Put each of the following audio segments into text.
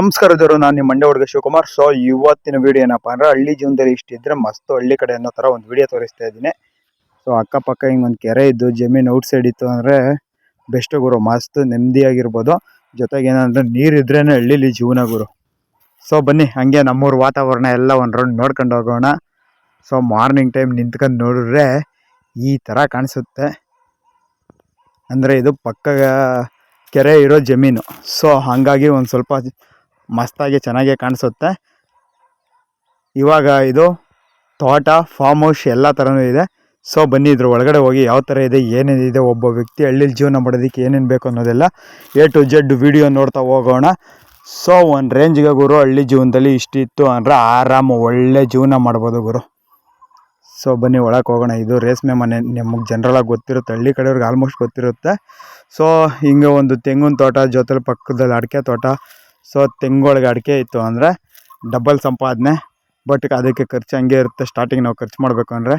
ನಮಸ್ಕಾರದವರು ನಾನು ನಿಮ್ಮ ಮಂಡ್ಯ ಹುಡುಗ ಶಿವಕುಮಾರ್. ಸೊ ಇವತ್ತಿನ ವಿಡಿಯೋ ಏನಪ್ಪ ಅಂದ್ರೆ ಹಳ್ಳಿ ಜೀವನದಲ್ಲಿ ಇಷ್ಟಿದ್ರೆ ಮಸ್ತ್ ಹಳ್ಳಿ ಕಡೆ ಅನ್ನೋ ಥರ ಒಂದು ವಿಡಿಯೋ ತೋರಿಸ್ತಾ ಇದ್ದೀನಿ. ಸೊ ಅಕ್ಕಪಕ್ಕ ಹಿಂಗೆ ಒಂದು ಕೆರೆ ಇದ್ದು, ಜಮೀನು ಔಟ್ ಸೈಡ್ ಇತ್ತು ಅಂದರೆ ಬೆಸ್ಟ್ ಗುರು, ಮಸ್ತ್ ನೆಮ್ಮದಿಯಾಗಿರ್ಬೋದು. ಜೊತೆಗೆ ಏನಂದ್ರೆ ನೀರು ಇದ್ರೇನೆ ಹಳ್ಳಿಲಿ ಜೀವನ ಗುರು. ಸೊ ಬನ್ನಿ, ಹಂಗೆ ನಮ್ಮೂರ ವಾತಾವರಣ ಎಲ್ಲ ಒಂದು ರೌಂಡ್ ನೋಡ್ಕೊಂಡು ಹೋಗೋಣ. ಸೊ ಮಾರ್ನಿಂಗ್ ಟೈಮ್ ನಿಂತ್ಕೊಂಡು ನೋಡಿದ್ರೆ ಈ ಥರ ಕಾಣಿಸುತ್ತೆ. ಅಂದರೆ ಇದು ಪಕ್ಕ ಕೆರೆ ಇರೋ ಜಮೀನು. ಸೊ ಹಾಗಾಗಿ ಒಂದು ಸ್ವಲ್ಪ ಮಸ್ತಾಗಿ ಚೆನ್ನಾಗೇ ಕಾಣಿಸುತ್ತೆ. ಇವಾಗ ಇದು ತೋಟ ಫಾರ್ಮ್ ಹೌಸ್ ಎಲ್ಲ ಥರನೂ ಇದೆ. ಸೊ ಬನ್ನಿ ಇದ್ರ ಒಳಗಡೆ ಹೋಗಿ ಯಾವ ಥರ ಇದೆ, ಏನೇನಿದೆ, ಒಬ್ಬ ವ್ಯಕ್ತಿ ಹಳ್ಳಿಲಿ ಜೀವನ ಮಾಡೋದಕ್ಕೆ ಏನೇನು ಬೇಕು ಅನ್ನೋದೆಲ್ಲ ಎ ಟು ಜೆಡ್ ವಿಡಿಯೋ ನೋಡ್ತಾ ಹೋಗೋಣ. ಸೊ ಒಂದು ರೇಂಜ್ಗೆ ಗುರು, ಹಳ್ಳಿ ಜೀವನದಲ್ಲಿ ಇಷ್ಟಿತ್ತು ಅಂದರೆ ಆರಾಮ ಒಳ್ಳೆ ಜೀವನ ಮಾಡ್ಬೋದು ಗುರು. ಸೊ ಬನ್ನಿ ಒಳಗೆ ಹೋಗೋಣ. ಇದು ರೇಷ್ಮೆ ಮನೆ, ನಿಮಗೆ ಜನರಲಾಗಿ ಗೊತ್ತಿರುತ್ತೆ. ಹಳ್ಳಿ ಕಡೆಯವ್ರಿಗೆ ಆಲ್ಮೋಸ್ಟ್ ಗೊತ್ತಿರುತ್ತೆ. ಸೊ ಹಿಂಗೆ ಒಂದು ತೆಂಗಿನ ತೋಟ, ಜೊತೆಲಿ ಪಕ್ಕದಲ್ಲಿ ಅಡಿಕೆ ತೋಟ ಸೊ ತೆಂಗೊಳಗೆ ಅಡಿಕೆ ಇತ್ತು ಅಂದರೆ ಡಬಲ್ ಸಂಪಾದನೆ ಬಟ್ ಅದಕ್ಕೆ ಖರ್ಚು ಹಂಗೆ ಇರುತ್ತೆ. ಸ್ಟಾರ್ಟಿಂಗ್ ನಾವು ಖರ್ಚು ಮಾಡಬೇಕು ಅಂದರೆ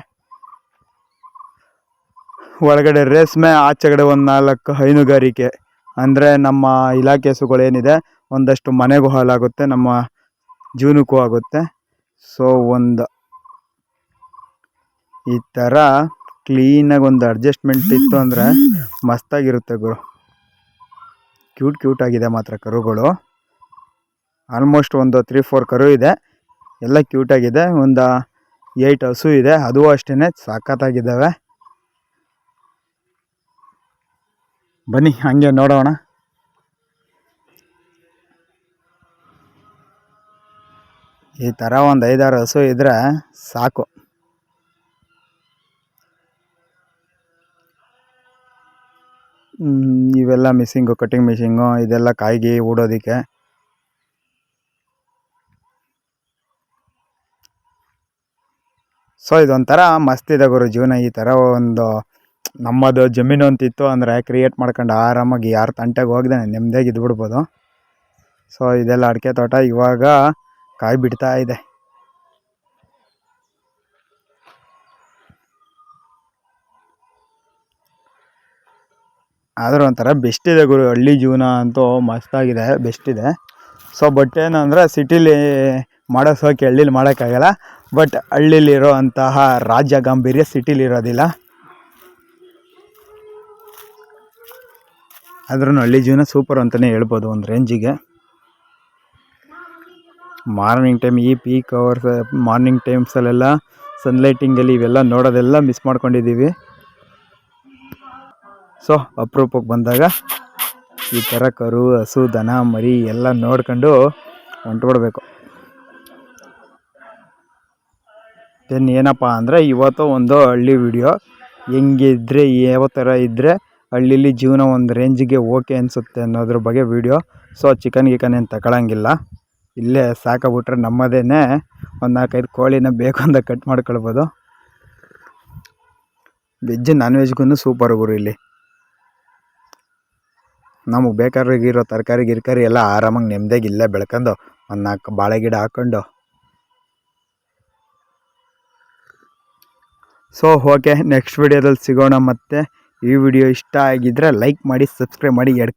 ಒಳಗಡೆ ರೇಷ್ಮೆ, ಆಚೆಗಡೆ ಒಂದು ನಾಲ್ಕು ಹೈನುಗಾರಿಕೆ. ಅಂದರೆ ನಮ್ಮ ಇಲಾಖೆ ಒಂದಷ್ಟು ಮನೆಗೂ ಹಾಲಾಗುತ್ತೆ ನಮ್ಮ ಜೀವನಕ್ಕೂ ಆಗುತ್ತೆ. ಸೊ ಒಂದು ಈ ಥರ ಕ್ಲೀನಾಗಿ ಒಂದು ಅಡ್ಜಸ್ಟ್ಮೆಂಟ್ ಇತ್ತು ಅಂದರೆ ಮಸ್ತಾಗಿರುತ್ತೆ ಗುರು. ಕ್ಯೂಟ್ ಕ್ಯೂಟ್ ಆಗಿದೆ ಮಾತ್ರ ಕರುಗಳು. ಆಲ್ಮೋಸ್ಟ್ ಒಂದು ತ್ರೀ ಫೋರ್ ಕರು ಇದೆ. ಎಲ್ಲ ಕ್ಯೂಟಾಗಿದೆ ಒಂದು ಏಯ್ಟ್ ಹಸು ಇದೆ. ಅದು ಅಷ್ಟೇ ಸಾಕತ್ತಾಗಿದ್ದಾವೆ ಬನ್ನಿ, ಹಾಗೆ ನೋಡೋಣ. ಈ ಥರ ಒಂದು ಐದಾರು ಹಸು ಇದ್ದರೆ ಸಾಕು. ಇವೆಲ್ಲ ಮಿಸ್ಸಿಂಗು ಕಟ್ಟಿಂಗ್ ಮಿಷಿಂಗು ಇದೆಲ್ಲ ಕಾಯಿಗೆ ಹೂಡೋದಕ್ಕೆ ಸೊ ಇದೊಂಥರ ಮಸ್ತಿದೆ ಗುರು ಜೀವನ ಈ ಥರ ಒಂದು ನಮ್ಮದು ಜಮೀನು ಅಂತಿತ್ತು ಅಂದರೆ ಕ್ರಿಯೇಟ್ ಮಾಡ್ಕೊಂಡು ಆರಾಮಾಗಿ ಯಾರು ತಂಟೆಗೆ ಹೋಗ್ದೆ ನೆಮ್ಮದಿಯಾಗಿ ಇದ್ಬಿಡ್ಬೋದು. ಸೊ ಇದೆಲ್ಲ ಅಡಿಕೆ ತೋಟ ಇವಾಗ ಕಾಯಿ ಬಿಡ್ತಾ ಇದೆ. ಆದರೂ ಒಂಥರ ಬೆಸ್ಟ್ ಇದೆ ಗುರು. ಹಳ್ಳಿ ಜೀವನ ಅಂತೂ ಮಸ್ತಾಗಿದೆ ಬೆಸ್ಟ್ ಇದೆ. ಸೊ ಬಟ್ ಏನಂದರೆ ಸಿಟಿಲಿ ಮಾಡೋ ಸೋಕೆ ಹಳ್ಳಿಲಿ ಮಾಡೋಕ್ಕಾಗಲ್ಲ. ಬಟ್ ಹಳ್ಳಿಲಿರೋ ಅಂತಹ ರಾಜ್ಯ ಗಾಂಭೀರ್ಯ ಸಿಟಿಲಿರೋದಿಲ್ಲ. ಆದ್ರೂ ಹಳ್ಳಿ ಜೀವನ ಸೂಪರ್ ಅಂತಲೇ ಹೇಳ್ಬೋದು ಒಂದು ರೇಂಜಿಗೆ ಮಾರ್ನಿಂಗ್ ಟೈಮ್ ಈ ಪೀಕ್ ಅವರ್ಸ್ ಮಾರ್ನಿಂಗ್ ಟೈಮ್ಸಲ್ಲೆಲ್ಲ ಸನ್ಲೈಟಿಂಗಲ್ಲಿ ಇವೆಲ್ಲ ನೋಡೋದೆಲ್ಲ ಮಿಸ್ ಮಾಡ್ಕೊಂಡಿದ್ದೀವಿ. ಸೊ ಅಪರೂಪಕ್ಕೆ ಬಂದಾಗ ಈ ಥರ ಕರು, ಹಸು, ದನ, ಮರಿ ಎಲ್ಲ ನೋಡ್ಕೊಂಡು ಹೊಂಟ್ಬಿಡ್ಬೇಕು. ದೆನ್ ಏನಪ್ಪ ಅಂದರೆ ಇವತ್ತು ಒಂದು ಹಳ್ಳಿ ವಿಡಿಯೋ ಹೆಂಗಿದ್ರೆ, ಯಾವ ಥರ ಇದ್ದರೆ ಹಳ್ಳಿಲಿ ಜೀವನ ಒಂದು ರೇಂಜಿಗೆ ಓಕೆ ಅನಿಸುತ್ತೆ ಅನ್ನೋದ್ರ ಬಗ್ಗೆ ವಿಡಿಯೋ ಸೊ ಚಿಕನ್ ಗಿಕನ್ ಏನು ತಗೊಳಂಗಿಲ್ಲ ಇಲ್ಲೇ ಸಾಕಾಗ್ಬಿಟ್ರೆ ನಮ್ಮದೇ ಒಂದು ನಾಲ್ಕೈದು ಕೋಳಿನ ಬೇಕು ಅಂತ ಕಟ್ ಮಾಡ್ಕೊಳ್ಬೋದು. ವೆಜ್ ನಾನ್ ವೆಜ್ಗೂ ಸೂಪರ್ ಗುರು ಇಲ್ಲಿ. ನಮಗೆ ಬೇಕಾದ್ರಿಗಿರೋ ತರಕಾರಿ, ಗಿರ್ಕಾರಿ ಎಲ್ಲ ಆರಾಮಾಗಿ ನೆಮ್ಮದಿಯಾಗಿ ಇಲ್ಲೇ ಬೆಳ್ಕೊಂಡು ಒಂದು ನಾಲ್ಕು ಬಾಳೆ ಗಿಡ ಹಾಕ್ಕೊಂಡು ಸೊ ಓಕೆ ನೆಕ್ಸ್ಟ್ ವಿಡಿಯೋದಲ್ಲಿ ಸಿಗೋಣ ಮತ್ತೆ. ಈ ವಿಡಿಯೋ ಇಷ್ಟ ಆಗಿದ್ದರೆ ಲೈಕ್ ಮಾಡಿ ಸಬ್ಸ್ಕ್ರೈಬ್ ಮಾಡಿ. ಎಡ್